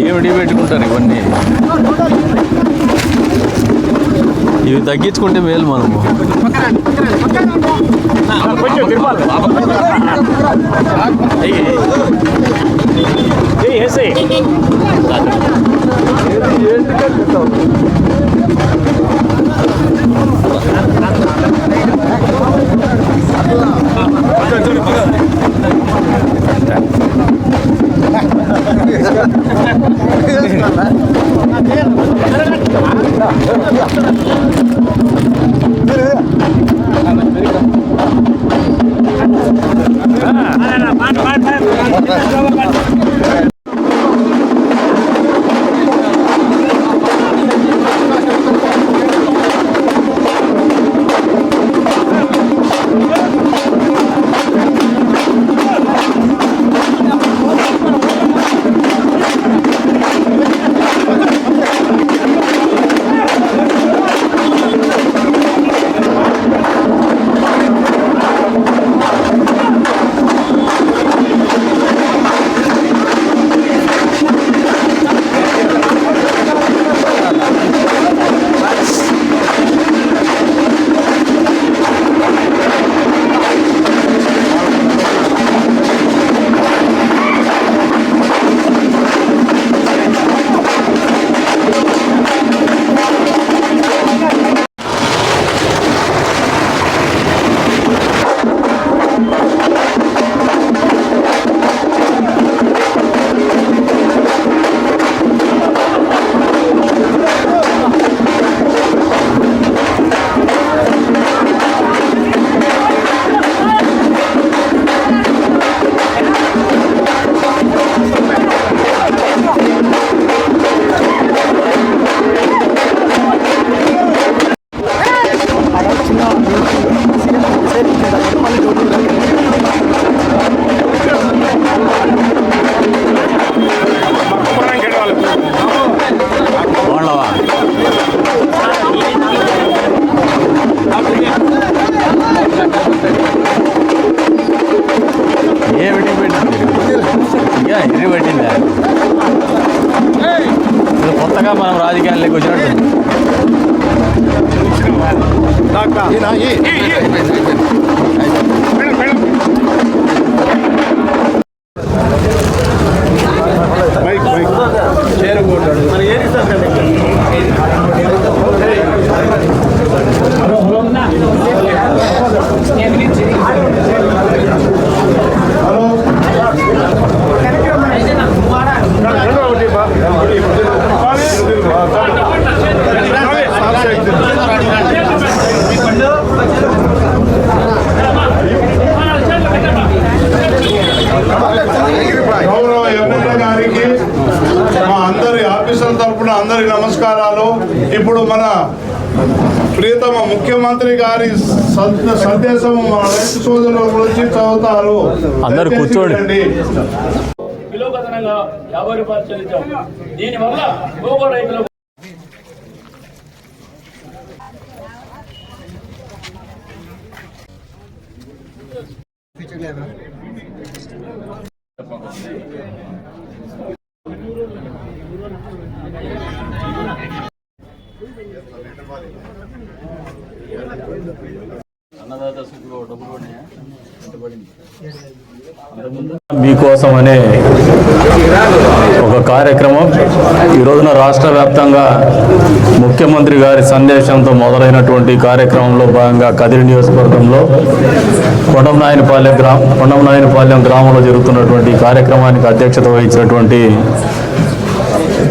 ఏమిటి పెట్టుకుంటారు ఇవన్నీ? ఇవి తగ్గించుకుంటే మేలు మనము. వాళ్ళవా ఇంకా ఎర్రి పట్టిందా? ఇది కొత్తగా మనం రాజకీయాల్లోకి వచ్చినట్టు. గౌరవ ఎమ్మెల్యే గారికి మా అందరి ఆఫీసుల తరపున అందరి నమస్కారాలు ఇప్పుడు మన ప్రియతమ ముఖ్యమంత్రి గారి సంద- సందేశం మన రైతు సోదరుల గురించి చదువుతారు అందరూ కూర్చోండి. యాభై రూపాయలు చెల్లించాం దీనివల్ల మీకోసం అనే ఒక కార్యక్రమం. ఈ రోజున రాష్ట్ర వ్యాప్తంగా ముఖ్యమంత్రి గారి సందేశంతో మొదలైనటువంటి కార్యక్రమంలో భాగంగా కదిరి నియోజకవర్గంలో కొండంనాయనపాలెం గ్రామ కొండంనాయనపాలెం గ్రామంలో జరుగుతున్నటువంటి కార్యక్రమానికి అధ్యక్షత వహించినటువంటి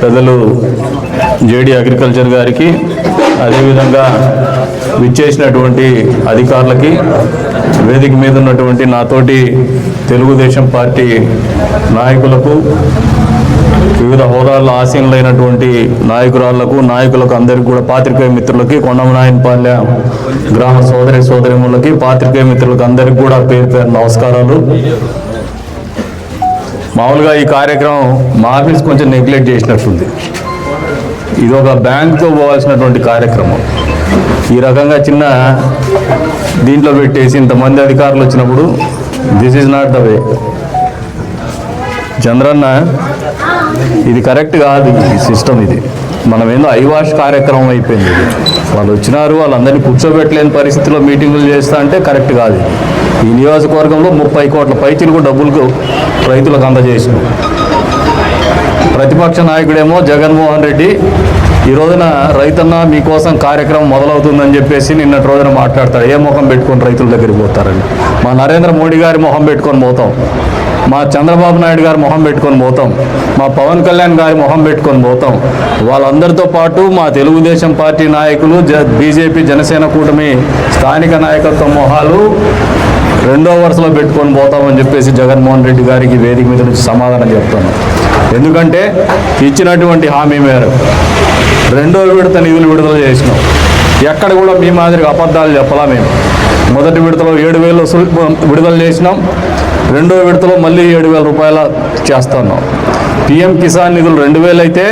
పెద్దలు జేడి అగ్రికల్చర్ గారికి అదేవిధంగా విచ్చేసినటువంటి అధికారులకి వేదిక మీద ఉన్నటువంటి నాతోటి తెలుగుదేశం పార్టీ నాయకులకు వివిధ హోదాల్లో ఆసీనులైనటువంటి నాయకురాళ్ళకు నాయకులకు అందరికీ కూడా పాత్రికేయ మిత్రులకి కొండమనాయనపాలెం గ్రామ సోదరి సోదరిములకి పాత్రికేయ మిత్రులకు అందరికీ కూడా పేరు పేరు నమస్కారాలు. మామూలుగా ఈ కార్యక్రమం మా ఆఫీస్ కొంచెం నెగ్లెక్ట్ చేసినట్టుంది. ఇది ఒక బ్యాంక్తో పోవాల్సినటువంటి కార్యక్రమం. ఈ రకంగా చిన్న దీంట్లో పెట్టేసి ఇంతమంది అధికారులు వచ్చినప్పుడు this is not the way. Chandranna ఇది కరెక్ట్ కాదు ఈ సిస్టమ్ ఇది. మనం ఏందో ఐవాష్ కార్యక్రమం అయిపోయింది ఇది. వాళ్ళు వచ్చినారు వాళ్ళందరినీ కూర్చోబెట్టలేని పరిస్థితిలో మీటింగులు చేస్తా అంటే కరెక్ట్ కాదు ఈ నియోజకవర్గంలో ముప్పై కోట్ల పైచీలకు డబ్బులకు రైతులకు అందజేసినాం. ప్రతిపక్ష నాయకుడేమో జగన్మోహన్ రెడ్డి. ఈ రోజున రైతన్న మీకోసం కార్యక్రమం మొదలవుతుందని చెప్పేసి నిన్నటి రోజున మాట్లాడతాడు. ఏ మొహం పెట్టుకొని రైతుల దగ్గరికి పోతారని మా నరేంద్ర మోడీ గారి మొహం పెట్టుకొని పోతాం. మా చంద్రబాబు నాయుడు గారి మొహం పెట్టుకొని పోతాం. మా పవన్ కళ్యాణ్ గారి మొహం పెట్టుకొని పోతాం. వాళ్ళందరితో పాటు మా తెలుగుదేశం పార్టీ నాయకులు జ బీజేపీ జనసేన కూటమి స్థానిక నాయకత్వ మొహాలు రెండో వరుసలో పెట్టుకొని పోతామని చెప్పేసి జగన్మోహన్ రెడ్డి గారికి వేదిక మీద నుంచి సమాధానం చెప్తున్నాం. ఎందుకంటే ఇచ్చినటువంటి హామీ మేరకు రెండో విడత నిధులు విడుదల చేసినాం. ఎక్కడ కూడా మీ మాదిరిగా అబద్ధాలు చెప్పలా మేము. మొదటి విడతలో ఏడు వేలు విడుదల చేసినాం. రెండో విడతలో మళ్ళీ ఏడు వేల రూపాయల చేస్తున్నాం. పిఎం కిసాన్ నిధులు రెండు అయితే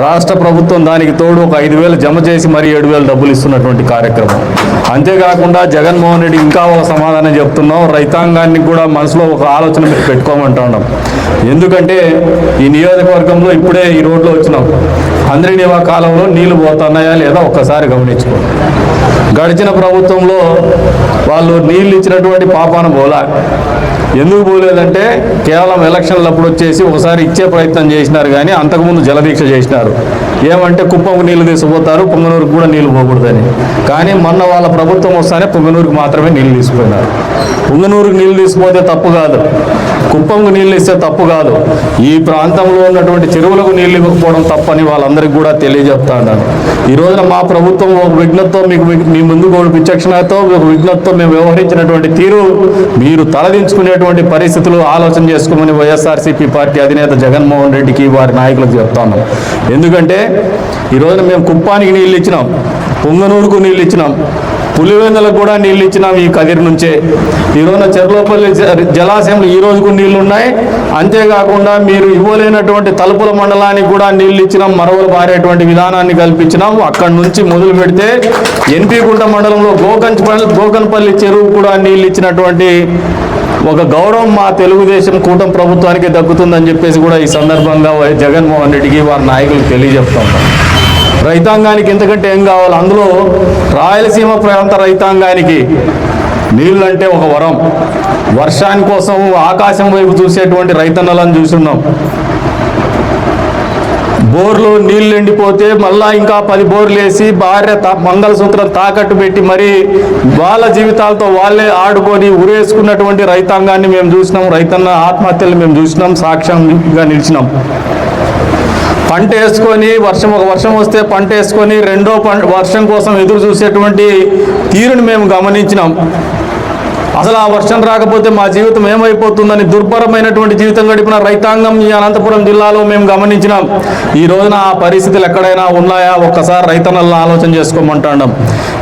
రాష్ట్ర ప్రభుత్వం దానికి తోడు ఒక ఐదు వేలు జమ చేసి మరి ఏడు వేలు డబ్బులు ఇస్తున్నటువంటి కార్యక్రమం. అంతేకాకుండా జగన్మోహన్ రెడ్డి ఇంకా ఒక సమాధానం చెప్తున్నాం. రైతాంగాన్ని కూడా మనసులో ఒక ఆలోచన మీరు పెట్టుకోమంటున్నాం ఎందుకంటే ఈ నియోజకవర్గంలో ఇప్పుడే ఈ రోడ్లో వచ్చినాం. అందరినీవా కాలంలో నీళ్ళు పోతున్నాయా లేదా ఒక్కసారి గమనించుకోండి గడిచిన ప్రభుత్వంలో వాళ్ళు నీళ్ళు ఇచ్చినటువంటి పాపాన పోలా ఎందుకు పోలేదంటే కేవలం ఎలక్షన్లప్పుడు వచ్చేసి ఒకసారి ఇచ్చే ప్రయత్నం చేసినారు కానీ అంతకుముందు జలదీక్ష చేసినారు. ఏమంటే కుప్పంకు నీళ్ళు తీసుకుపోతారు పొంగనూరుకు కూడా నీళ్ళు పోకూడదని. కానీ మొన్న వాళ్ళ ప్రభుత్వం వస్తానే పొంగనూరుకు మాత్రమే నీళ్ళు తీసుకుపోయినారు. పొంగనూరుకు నీళ్ళు తీసుకుపోతే తప్పు కాదు. కుప్పంకు నీళ్ళు ఇస్తే తప్పు కాదు. ఈ ప్రాంతంలో ఉన్నటువంటి చెరువులకు నీళ్ళు ఇవ్వకపోవడం తప్పని వాళ్ళందరికీ కూడా తెలియజెప్తా ఉన్నాను ఈ రోజున మా ప్రభుత్వం ఒక విఘ్నతో మీకు మీ ముందు విచక్షణతో ఒక విఘ్నతతో మేము వ్యవహరించినటువంటి తీరు మీరు తలదించుకునేటువంటి పరిస్థితులు ఆలోచన చేసుకోమని వైఎస్ఆర్సీపీ పార్టీ అధినేత జగన్మోహన్ రెడ్డికి వారి నాయకులకు చెప్తా ఉన్నాం ఎందుకంటే ఈ రోజున మేము కుప్పానికి నీళ్ళు ఇచ్చినాం పొంగనూరుకు నీళ్ళు ఇచ్చినాం పులివెందులకు కూడా నీళ్ళు ఇచ్చినాం ఈ కదిరి నుంచే. ఈ రోజున చెర్లోపల్లి జలాశయంలో ఈ రోజుకు నీళ్ళు ఉన్నాయి అంతేకాకుండా మీరు ఇవ్వలేనటువంటి తలుపుల మండలానికి కూడా నీళ్ళు ఇచ్చినాం మరవలు పారేటువంటి విధానాన్ని కల్పించినాం. అక్కడి నుంచి మొదలు పెడితే ఎన్పీగుంట మండలంలో గోకంచ్ గోకన్పల్లి చెరువు కూడా నీళ్ళు ఇచ్చినటువంటి ఒక గౌరవం మా తెలుగుదేశం కూటమి ప్రభుత్వానికి దక్కుతుందని చెప్పేసి కూడా ఈ సందర్భంగా జగన్మోహన్ రెడ్డికి వారి నాయకులు తెలియజెప్తాం రైతాంగానికి ఎంతకంటే ఏం కావాలి? అందులో రాయలసీమ ప్రాంత రైతాంగానికి నీళ్ళు అంటే ఒక వరం. వర్షాని కోసం ఆకాశం వైపు చూసేటువంటి రైతన్నలను చూస్తున్నాం. బోర్లు నీళ్ళు ఎండిపోతే మళ్ళా ఇంకా పది బోర్లు వేసి భార్య మంగళసూత్రం తాకట్టు పెట్టి మరి వాళ్ళ జీవితాలతో వాళ్ళే ఆడుకొని ఉరేసుకున్నటువంటి రైతాంగాన్ని మేము చూసినాం. రైతన్న ఆత్మహత్యలు మేము చూసినాం. సాక్ష్యంగా నిలిచినాం. పంట వేసుకొని వర్షం ఒక వర్షం వస్తే పంట వేసుకొని రెండో పంట వర్షం కోసం ఎదురు చూసేటువంటి తీరుని మేము గమనించినాం. అసలు ఆ వర్షం రాకపోతే మా జీవితం ఏమైపోతుందని దుర్భరమైనటువంటి జీవితం గడిపిన రైతాంగం ఈ అనంతపురం జిల్లాలో మేము గమనించినాం. ఈ రోజున ఆ పరిస్థితులు ఎక్కడైనా ఉన్నాయా? ఒక్కసారి రైతన్నలను ఆలోచన చేసుకోమంటాం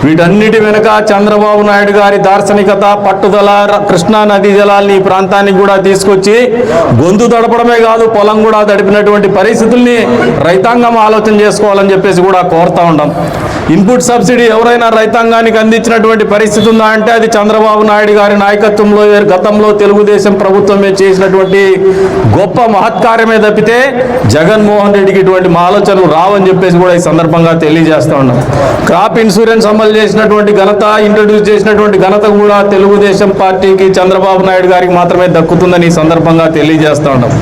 వీటన్నిటి వెనుక చంద్రబాబు నాయుడు గారి దార్శనికత పట్టుదల కృష్ణా నదీ జలాల్ని ఈ ప్రాంతానికి కూడా తీసుకొచ్చి గొంతు తడపడమే కాదు పొలం కూడా తడిపినటువంటి పరిస్థితుల్ని రైతాంగం ఆలోచన చేసుకోవాలని చెప్పేసి కూడా కోరుతా ఉంటాం ఇన్పుట్ సబ్సిడీ ఎవరైనా రైతాంగానికి అందించినటువంటి పరిస్థితి ఉందా అంటే అది చంద్రబాబు నాయుడు గారి నాయకత్వంలో గతంలో తెలుగుదేశం ప్రభుత్వమే చేసినటువంటి గొప్ప మహత్కార్యమే తప్పితే జగన్మోహన్ రెడ్డికి ఇటువంటి మా ఆలోచనలు రావని చెప్పేసి కూడా ఈ సందర్భంగా తెలియజేస్తా ఉన్నాం. క్రాప్ ఇన్సూరెన్స్ అమలు చేసినటువంటి ఘనత ఇంట్రడ్యూస్ చేసినటువంటి ఘనత కూడా తెలుగుదేశం పార్టీకి చంద్రబాబు నాయుడు గారికి మాత్రమే దక్కుతుందని ఈ సందర్భంగా తెలియజేస్తా ఉన్నాం.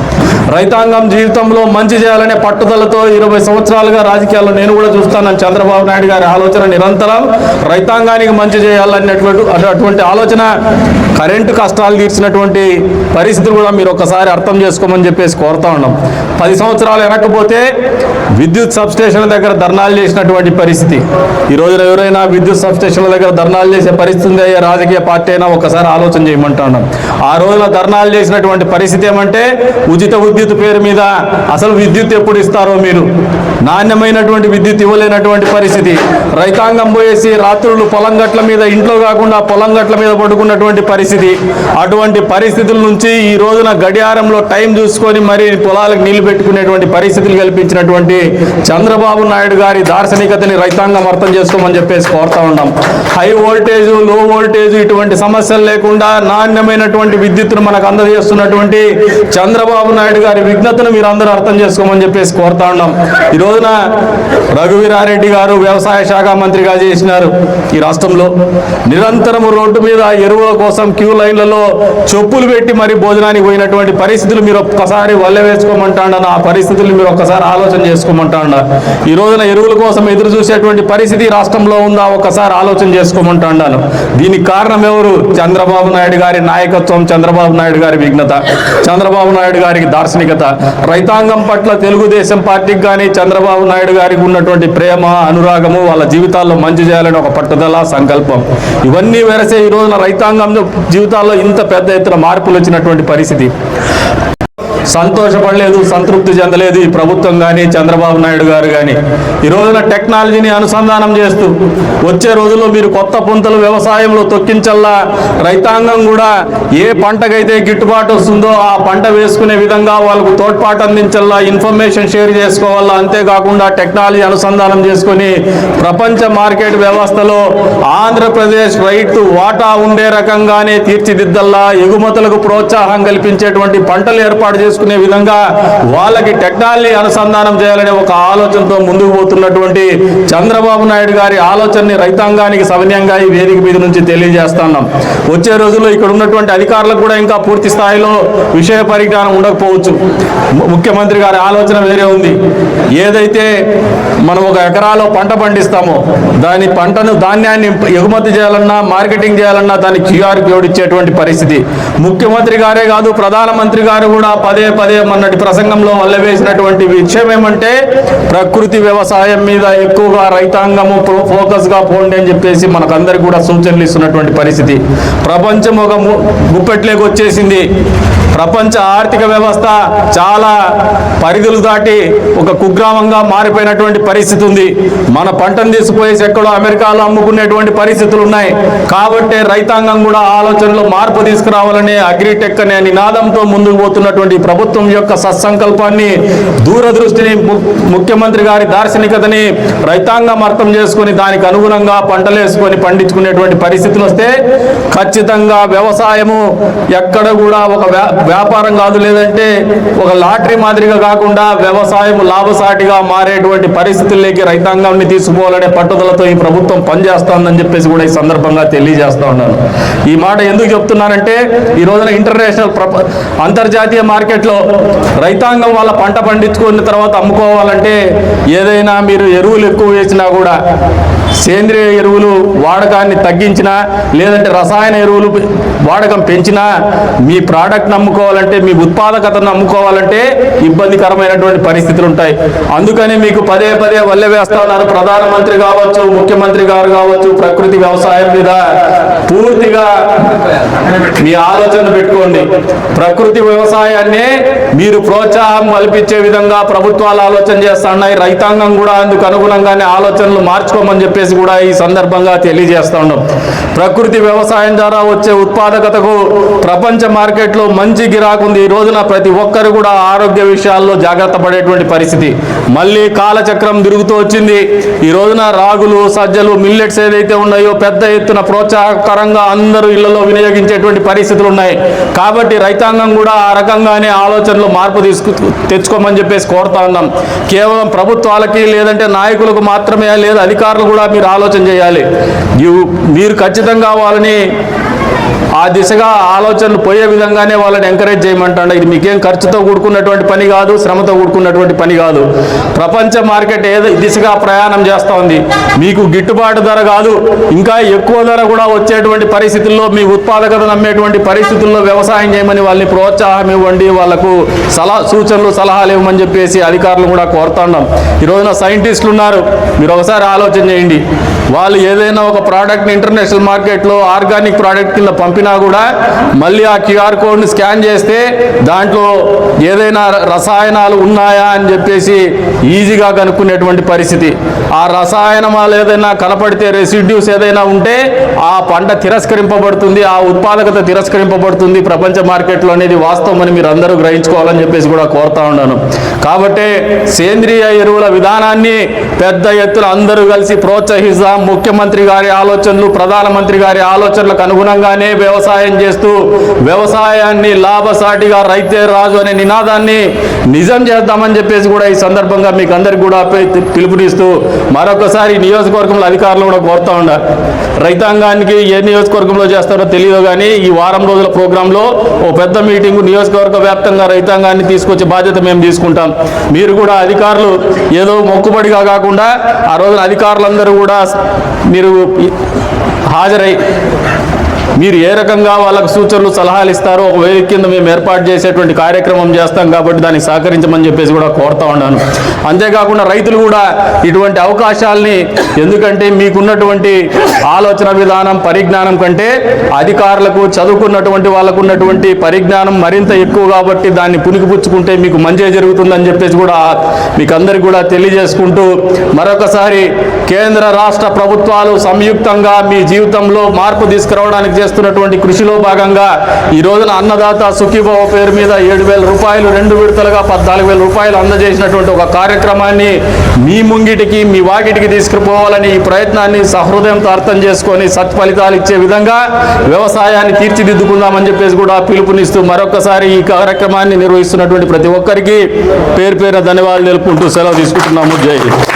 రైతాంగం జీవితంలో మంచి చేయాలనే పట్టుదలతో ఇరవై సంవత్సరాలుగా రాజకీయాల్లో నేను కూడా చూస్తాను చంద్రబాబు నాయుడు గారి ఆలోచన నిరంతరం. రైతాంగానికి మంచి చేయాలనేటువంటి అటువంటి ఆలోచన కరెంటు కష్టాలు తీర్చినటువంటి పరిస్థితి కూడా మీరు ఒకసారి అర్థం చేసుకోమని చెప్పేసి కోరుతా ఉన్నాం. పది సంవత్సరాలు వెనకపోతే విద్యుత్ సబ్స్టేషన్ల దగ్గర ధర్నాలు చేసినటువంటి పరిస్థితి. ఈ రోజున ఎవరైనా విద్యుత్ సబ్స్టేషన్ల దగ్గర ధర్నాలు చేసే పరిస్థితి రాజకీయ పార్టీ అయినా ఒకసారి ఆలోచన చేయమంటున్నాం ఆ రోజున ధర్నాలు చేసినటువంటి పరిస్థితి ఏమంటే ఉచిత విద్యుత్ పేరు మీద అసలు విద్యుత్ ఎప్పుడు ఇస్తారో మీరు? నాణ్యమైనటువంటి విద్యుత్ ఇవ్వలేనటువంటి పరిస్థితి. రైతాంగం పోయేసి రాత్రులు పొలం గట్ల మీద ఇంట్లో కాకుండా పొలం గట్ల మీద పడుకున్నటువంటి పరిస్థితి. అటువంటి పరిస్థితుల నుంచి ఈ రోజున గడియారంలో టైం చూసుకొని మరి పొలాలకు నీళ్ళు పెట్టుకునేటువంటి పరిస్థితులు కల్పించినటువంటి చంద్రబాబు నాయుడు గారి దార్శనికతని రైతాంగం అర్థం చేసుకోమని చెప్పేసి కోరుతా ఉన్నాం. హై వోల్టేజ్లో వోల్టేజ్ ఇటువంటి సమస్యలు లేకుండా నాణ్యమైనటువంటి విద్యుత్తును మనకు అందజేస్తున్నటువంటి చంద్రబాబు నాయుడు గారి విజ్ఞతను మీరు అందరూ అర్థం చేసుకోమని చెప్పేసి కోరుతా ఉన్నాం. ఈ రోజున రఘువీరారెడ్డి గారు వ్యవసాయ శాఖ మంత్రిగా చేసినారు ఈ రాష్ట్రంలో. నిరంతరము రోడ్డు మీద ఎరువుల కోసం క్యూ లైన్లలో చెప్పులు పెట్టి మరి భోజనానికి పోయినటువంటి పరిస్థితులు మీరు ఒక్కసారి వల్ల వేసుకోమంటాను ఆ పరిస్థితులు మీరు ఒక్కసారి ఆలోచన చేసుకోమంటాను ఈ రోజున ఎరువుల కోసం ఎదురు చూసేటువంటి పరిస్థితి రాష్ట్రంలో ఉందా? ఒక్కసారి ఆలోచన చేసుకోమంటాను దీనికి కారణం ఎవరు? చంద్రబాబు నాయుడు గారి నాయకత్వం చంద్రబాబు నాయుడు గారి విఘ్నత. చంద్రబాబు నాయుడు గారికి దార్శనికత రైతాంగం పట్ల తెలుగుదేశం పార్టీకి కానీ చంద్రబాబు నాయుడు గారికి ఉన్నటువంటి ప్రేమ అనురాగము వాళ్ళ జీవితాల్లో మంచి చేయాలని ఒక పట్టుదల సంకల్పం. ఇవన్నీ వెరసే ఈ రోజున రైతాంగం జీవితాల్లో ఇంత పెద్ద ఎత్తున మార్పులు వచ్చినటువంటి పరిస్థితి. సంతోషపడలేదు సంతృప్తి చెందలేదు ఈ ప్రభుత్వం కానీ చంద్రబాబు నాయుడు గారు కానీ ఈ రోజున టెక్నాలజీని అనుసంధానం చేస్తూ వచ్చే రోజుల్లో మీరు కొత్త పుంతలు వ్యవసాయంలో తొక్కించల్లా రైతాంగం కూడా ఏ పంటకైతే గిట్టుబాటు వస్తుందో ఆ పంట వేసుకునే విధంగా వాళ్ళకు తోడ్పాటు అందించల్లా ఇన్ఫర్మేషన్ షేర్ చేసుకోవాలా అంతేకాకుండా టెక్నాలజీ అనుసంధానం చేసుకొని ప్రపంచ మార్కెట్ వ్యవస్థలో ఆంధ్రప్రదేశ్ రైతు వాటా ఉండే రకంగానే తీర్చిదిద్దల్లా ఎగుమతులకు ప్రోత్సాహం కల్పించేటువంటి పంటలు ఏర్పాటు చేసుకునే విధంగా వాళ్ళకి టెక్నాలజీ అనుసంధానం చేయాలనే ఒక ఆలోచనతో ముందుకు పోతున్నటువంటి చంద్రబాబు నాయుడు గారి ఆలోచనని రైతాంగానికి సవినీయంగా ఈ వేదిక మీద నుంచి తెలియజేస్తున్నాం. వచ్చే రోజుల్లో ఇక్కడ ఉన్నటువంటి అధికారులకు కూడా ఇంకా పూర్తి స్థాయిలో విషయ పరిజ్ఞానం ఉండకపోవచ్చు. ముఖ్యమంత్రి గారి ఆలోచన వేరే ఉంది. ఏదైతే మనం ఒక ఎకరాలో పంట పండిస్తామో దాని పంటను ధాన్యాన్ని ఎగుమతి చేయాలన్నా మార్కెటింగ్ చేయాలన్నా దాన్ని క్యూఆర్ కోడ్ ఇచ్చేటువంటి పరిస్థితి. ముఖ్యమంత్రి గారే కాదు ప్రధానమంత్రి గారు కూడా పదే పదే మొన్నటి ప్రసంగంలో వల్లవేసినటువంటి విషయం ఏమంటే ప్రకృతి వ్యవసాయం మీద ఎక్కువగా రైతాంగము ఫోకస్గా పోండి అని చెప్పేసి మనకందరికి కూడా సూచనలు ఇస్తున్నటువంటి పరిస్థితి. ప్రపంచం ఒక ము- గుప్పెట్లోకి వచ్చేసింది. ప్రపంచ ఆర్థిక వ్యవస్థ చాలా పరిధులు దాటి ఒక కుగ్రామంగా మారిపోయినటువంటి పరిస్థితి ఉంది. మన పంటను తీసుకుపోయేసి ఎక్కడో అమెరికాలో అమ్ముకునేటువంటి పరిస్థితులు ఉన్నాయి. కాబట్టి రైతాంగం కూడా ఆలోచనలో మార్పు తీసుకురావాలనే అగ్రిటెక్ అనే నినాదంతో ముందుకు పోతున్నటువంటి ప్రభుత్వం యొక్క సత్సంకల్పాన్ని దూరదృష్టిని ము- ముఖ్యమంత్రి గారి దార్శనికతని రైతాంగం అర్థం చేసుకొని దానికి అనుగుణంగా పంటలు వేసుకొని పండించుకునేటువంటి పరిస్థితులు వస్తే ఖచ్చితంగా వ్యవసాయము ఎక్కడ కూడా ఒక వ్యాపారం కాదు లేదంటే ఒక లాటరీ మాదిరిగా కాకుండా వ్యవసాయం లాభసాటిగా మారేటువంటి పరిస్థితుల్లోకి రైతాంగాన్ని తీసుకోవాలనే పట్టుదలతో ఈ ప్రభుత్వం పనిచేస్తోందని చెప్పేసి కూడా ఈ సందర్భంగా తెలియజేస్తూ ఉన్నాను. ఈ మాట ఎందుకు చెప్తున్నానంటే ఈ రోజున ఇంటర్నేషనల్ అంతర్జాతీయ మార్కెట్లో రైతాంగం వాళ్ళ పంట పండించుకున్న తర్వాత అమ్ముకోవాలంటే ఏదైనా మీరు ఎరువులు ఎక్కువ వేసినా కూడా సేంద్రియ ఎరువులు వాడకాన్ని తగ్గించినా లేదంటే రసాయన ఎరువులు వాడకం పెంచినా మీ ప్రోడక్ట్ అమ్ముకోవాలంటే మీ ఉత్పాదకతను అమ్ముకోవాలంటే ఇబ్బందికరమైనటువంటి పరిస్థితులు ఉంటాయి. అందుకని మీకు పదే పదే వల్లె వేస్తా ఉన్నారు. ప్రధానమంత్రి కావచ్చు ముఖ్యమంత్రి గారు కావచ్చు ప్రకృతి వ్యవసాయం మీద పూర్తిగా మీ ఆలోచన పెట్టుకోండి. ప్రకృతి వ్యవసాయాన్ని మీరు ప్రోత్సాహం కల్పించే విధంగా ప్రభుత్వాలు ఆలోచన చేస్తున్నాయి. రైతాంగం కూడా అందుకు అనుగుణంగానే ఆలోచనలు మార్చుకోమని చెప్పేసి కూడా ఈ సందర్భంగా తెలియజేస్తా ఉన్నాం. ప్రకృతి వ్యవసాయం ద్వారా వచ్చే ఉత్పాదకతకు ప్రపంచ మార్కెట్లో మంచి గిరాకుంది. ఈ రోజున ప్రతి ఒక్కరు కూడా ఆరోగ్య విషయాల్లో జాగ్రత్త పడేటువంటి పరిస్థితి. మళ్ళీ కాలచక్రం తిరుగుతూ వచ్చింది. ఈ రోజున రాగులు సజ్జలు మిల్లెట్స్ ఏదైతే ఉన్నాయో పెద్ద ఎత్తున ప్రోత్సాహకరంగా అందరూ ఇళ్ళలో వినియోగించేటువంటి పరిస్థితులు ఉన్నాయి. కాబట్టి రైతాంగం కూడా ఆ రకంగానే ఆలోచనలో మార్పు తీసుకు తెచ్చుకోమని చెప్పేసి కోరుతా ఉన్నాం. కేవలం ప్రభుత్వాలకి లేదంటే నాయకులకు మాత్రమే లేదా అధికారులు కూడా మీరు ఆలోచన చేయాలి. మీరు ఖచ్చితంగా వాళ్ళని ఆ దిశగా ఆలోచనలు పోయే విధంగానే వాళ్ళని ఎంకరేజ్ చేయమంటాడు. ఇది మీకేం ఖర్చుతో కూడుకున్నటువంటి పని కాదు శ్రమతో కూడుకున్నటువంటి పని కాదు. ప్రపంచ మార్కెట్ ఏదో దిశగా ప్రయాణం చేస్తూ ఉంది. మీకు గిట్టుబాటు ధర కాదు ఇంకా ఎక్కువ ధర కూడా వచ్చేటువంటి పరిస్థితుల్లో మీ ఉత్పాదకత నమ్మేటువంటి పరిస్థితుల్లో వ్యవసాయం చేయమని వాళ్ళని ప్రోత్సాహం ఇవ్వండి. వాళ్ళకు సలహా సూచనలు సలహాలు ఇవ్వమని చెప్పేసి అధికారులు కూడా కోరుతున్నాం ఈ రోజున సైంటిస్టులు ఉన్నారు. మీరు ఒకసారి ఆలోచన చేయండి. వాళ్ళు ఏదైనా ఒక ప్రోడక్ట్ని ఇంటర్నేషనల్ మార్కెట్లో ఆర్గానిక్ ప్రోడక్ట్ కింద పంపినా కూడా మళ్ళీ ఆ క్యూఆర్ కోడ్ని స్కాన్ చేస్తే దాంట్లో ఏదైనా రసాయనాలు ఉన్నాయా అని చెప్పేసి ఈజీగా కనుక్కునేటువంటి పరిస్థితి. ఆ రసాయనాలు ఏదైనా కనపడితే రెసిడ్యూస్ ఏదైనా ఉంటే ఆ పంట తిరస్కరింపబడుతుంది ఆ ఉత్పాదకత తిరస్కరింపబడుతుంది ప్రపంచ మార్కెట్లో అనేది వాస్తవం అని మీరు అందరూ గ్రహించుకోవాలని చెప్పేసి కూడా కోరుతా ఉన్నాను. కాబట్టి సేంద్రియ ఎరువుల విధానాన్ని పెద్ద ఎత్తున అందరూ కలిసి ప్రోత్సహిస్తాం ముఖ్యమంత్రి గారి ఆలోచనలు ప్రధానమంత్రి గారి ఆలోచనలకు అనుగుణంగానే వ్యవసాయం చేస్తూ వ్యవసాయాన్ని లాభసాటిగా రైతే రాజు అనే నినాదాన్ని నిజం చేద్దామని చెప్పేసి కూడా ఈ సందర్భంగా మీకు అందరికి కూడా పిలుపునిస్తూ మరొకసారి నియోజకవర్గంలో అధికారులు కూడా కోరుతా ఉన్నారు. రైతాంగానికి ఏ నియోజకవర్గంలో చేస్తారో తెలియదు కానీ ఈ వారం రోజుల ప్రోగ్రాంలో ఓ పెద్ద మీటింగ్ నియోజకవర్గ వ్యాప్తంగా రైతాంగాన్ని తీసుకొచ్చే బాధ్యత మేము తీసుకుంటాం. మీరు కూడా అధికారులు ఏదో మొక్కుబడిగా కాకుండా ఆ రోజున అధికారులందరూ కూడా మీరు హాజరై మీరు ఏ రకంగా వాళ్ళకు సూచనలు సలహాలు ఇస్తారో ఒక వేదిక కింద మేము ఏర్పాటు చేసేటువంటి కార్యక్రమం చేస్తాం కాబట్టి దానికి సహకరించమని చెప్పేసి కూడా కోరుతా ఉన్నాను. అంతేకాకుండా రైతులు కూడా ఇటువంటి అవకాశాలని ఎందుకంటే మీకున్నటువంటి ఆలోచన విధానం పరిజ్ఞానం కంటే అధికారులకు చదువుకున్నటువంటి వాళ్ళకు ఉన్నటువంటి పరిజ్ఞానం మరింత ఎక్కువ కాబట్టి దాన్ని పునికిపుచ్చుకుంటే మీకు మంచి జరుగుతుందని చెప్పేసి కూడా మీకు అందరికి కూడా తెలియజేసుకుంటూ మరొకసారి కేంద్ర రాష్ట్ర ప్రభుత్వాలు సంయుక్తంగా మీ జీవితంలో మార్పు తీసుకురావడానికి చేస్తున్నటువంటి కృషిలో భాగంగా ఈ రోజున అన్నదాత సుఖీభావ పేరు మీద ఏడు వేల రూపాయలు రెండు విడతలుగా పద్నాలుగు వేల రూపాయలు అందజేసినటువంటి ఒక కార్యక్రమాన్ని మీ ముంగిటికి మీ వాకిటికి తీసుకుపోవాలని ఈ ప్రయత్నాన్ని సహృదయంతో అర్థం చేసుకొని సత్ఫలితాలు ఇచ్చే విధంగా వ్యవసాయాన్ని తీర్చిదిద్దుకుందామని చెప్పేసి కూడా పిలుపునిస్తూ మరొకసారి ఈ కార్యక్రమాన్ని నిర్వహిస్తున్నటువంటి ప్రతి ఒక్కరికి పేరు పేరున ధన్యవాదాలు తెలుపుకుంటూ సెలవు తీసుకుంటున్నాము. జై హింద్.